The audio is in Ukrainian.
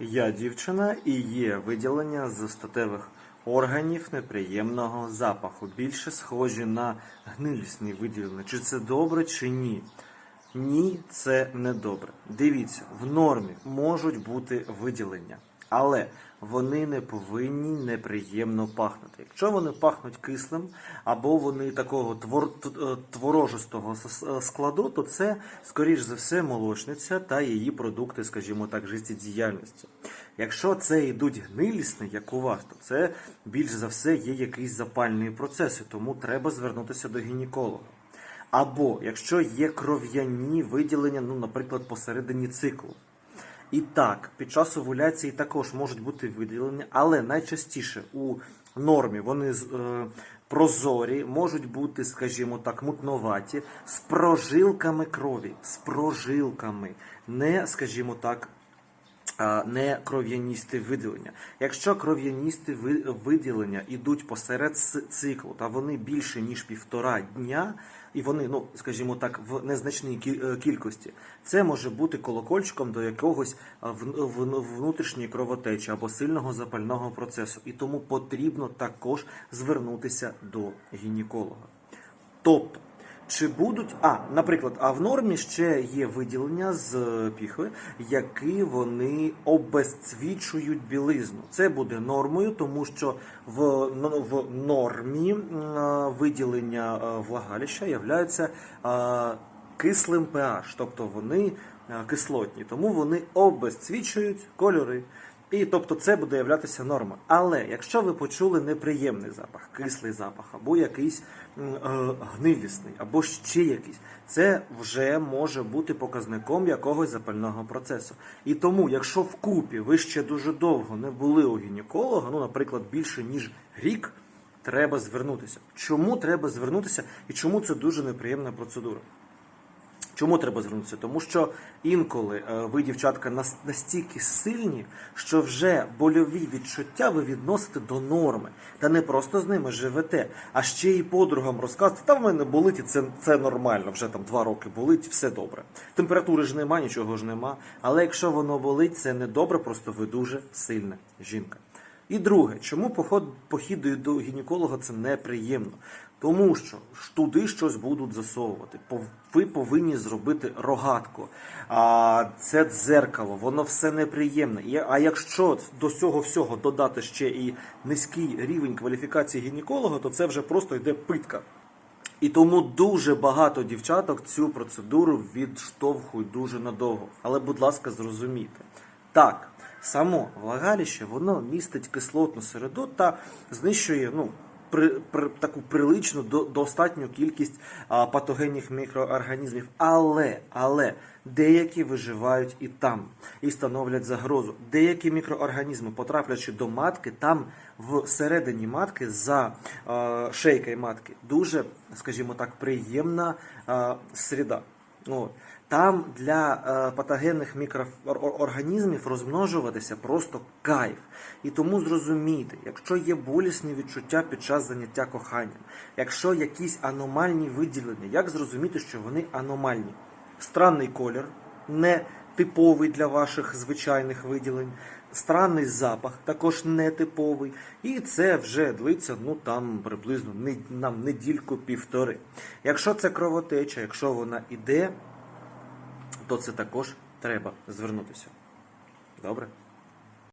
Я дівчина і є виділення з статевих органів неприємного запаху. Більше схожі на гнилісні виділення. Чи це добре, чи ні? Ні, це не добре. Дивіться, в нормі можуть бути виділення, але вони не повинні неприємно пахнути. Якщо вони пахнуть кислим або вони такого твор, е, творожистого е, складу, то це, скоріш за все, молочниця та її продукти, скажімо так, життєдіяльності. Якщо це йдуть гнилісні, як у вас, то це більш за все є якісь запальні процеси, тому треба звернутися до гінеколога. Або якщо є кров'яні виділення, ну, наприклад, посередині циклу. І так, під час овуляції також можуть бути виділені, але найчастіше у нормі вони е, прозорі, можуть бути, скажімо так, мутноваті, з прожилками крові, з прожилками, не, скажімо так, не кров'яністи виділення. Якщо кров'яністи ви- виділення йдуть посеред циклу, та вони більше ніж півтора дня, і вони, ну скажімо так, в незначній е, кількості, це може бути колокольчиком до якогось внутрішньої кровотечі або сильного запального процесу. І тому потрібно також звернутися до гінеколога. Тобто, чи будуть, а, наприклад, а в нормі ще є виділення з е, піхви, які вони обезцвічують білизну. Це буде нормою, тому що в, ну, в нормі е, виділення е, влагалища являються кислим pH, тобто вони кислотні, тому вони обезцвічують кольори. І тобто це буде являтися норма. Але якщо ви почули неприємний запах, кислий запах, або якийсь е, гнилісний, або ще якийсь, це вже може бути показником якогось запального процесу. І тому, якщо вкупі ви ще дуже довго не були у гінеколога, ну, наприклад, більше ніж рік, треба звернутися. Чому треба звернутися і чому це дуже неприємна процедура? Чому треба звернутися? Тому що інколи е, ви, дівчатка, нас- настільки сильні, що вже больові відчуття ви відносите до норми. Та не просто з ними живете, а ще й подругам розказуєте, та в мене болить, і це, це нормально, вже там два роки болить, все добре. Температури ж нема, нічого ж нема. Але якщо воно болить, це не добре, просто ви дуже сильна жінка. І друге, чому поход, похід до гінеколога це неприємно? Тому що туди щось будуть засовувати. Ви повинні зробити рогатку. А це дзеркало, воно все неприємне. А якщо до цього всього додати ще і низький рівень кваліфікації гінеколога, то це вже просто йде питка. І тому дуже багато дівчаток цю процедуру відштовхують дуже надовго. Але, будь ласка, зрозумійте. Так, само влагалище воно містить кислотну середу та знищує ну, при, при, таку приличну до, достатню кількість а, патогенних мікроорганізмів. Але, але деякі виживають і там і становлять загрозу. Деякі мікроорганізми, потраплячи до матки, там всередині матки за е, шейкою матки дуже, скажімо так, приємна е, середа. От. Там для е, патогенних мікроорганізмів розмножуватися просто кайф. І тому зрозумійте, якщо є болісні відчуття під час заняття коханням, якщо якісь аномальні виділення, як зрозуміти, що вони аномальні? Странний колір, не типовий для ваших звичайних виділень, странний запах, також нетиповий. І це вже длиться ну там приблизно нам недільку півтори. Якщо це кровотеча, якщо вона іде, то це також треба звернутися. Добре?